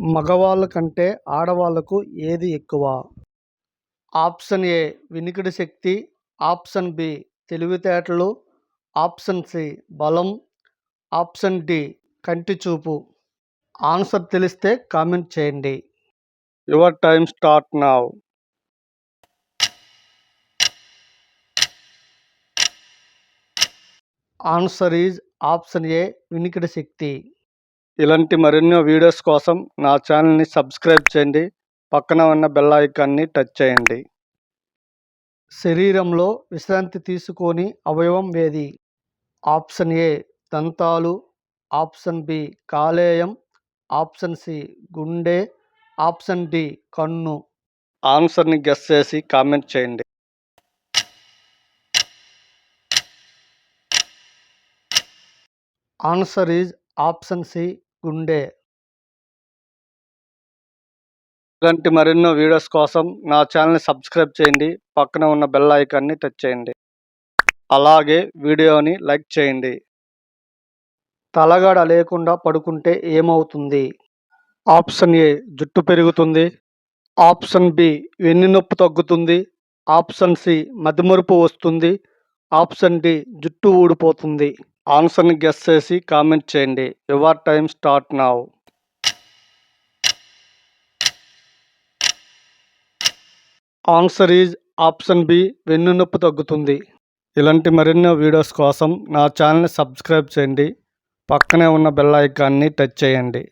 మగవాళ్ళ కంటే ఆడవాళ్ళకు ఏది ఎక్కువ? ఆప్షన్ ఏ వినికిడి శక్తి ఆప్షన్ బి తెలివితేటలు ఆప్షన్ సి బలం ఆప్షన్ డి కంటి చూపు ఆన్సర్ తెలిస్తే కామెంట్ చేయండి. Your time start now. Answer is option A వినికిడి శక్తి. ఇలాంటి మరెన్నో వీడియోస్ కోసం నా ఛానల్ని సబ్స్క్రైబ్ చేయండి. పక్కన ఉన్న బెల్ ఐకాన్ని టచ్ చేయండి. శరీరంలో విశ్రాంతి తీసుకొని అవయవం ఏది? ఆప్షన్ ఏ దంతాలు ఆప్షన్ బి కాలేయం ఆప్షన్ సి గుండె ఆప్షన్ డి కన్ను. ఆన్సర్ని గెస్ చేసి కామెంట్ చేయండి. ఆన్సర్ ఈజ్ ఆప్షన్ సి గుండె. ఇలాంటి మరెన్నో వీడియోస్ కోసం నా ఛానల్ని సబ్స్క్రైబ్ చేయండి. పక్కన ఉన్న బెల్ ఐకాన్ని టచ్ చేయండి. అలాగే వీడియోని లైక్ చేయండి. తలగడ లేకుండా పడుకుంటే ఏమవుతుంది? ఆప్షన్ ఏ జుట్టు పెరుగుతుంది. ఆప్షన్ బి వెన్నునొప్పి తగ్గుతుంది. ఆప్షన్ సి మదిమరుపు వస్తుంది. ఆప్షన్ డి జుట్టు ఊడిపోతుంది. ఆన్సర్ని గెస్ చేసి కామెంట్ చేయండి. Your time start now. Answer is option B వెన్నునొప్పి తగ్గుతుంది. ఇలాంటి మరెన్నో వీడియోస్ కోసం నా ఛానల్ని సబ్స్క్రైబ్ చేయండి. పక్కనే ఉన్న బెల్ ఐకాన్ని టచ్ చేయండి.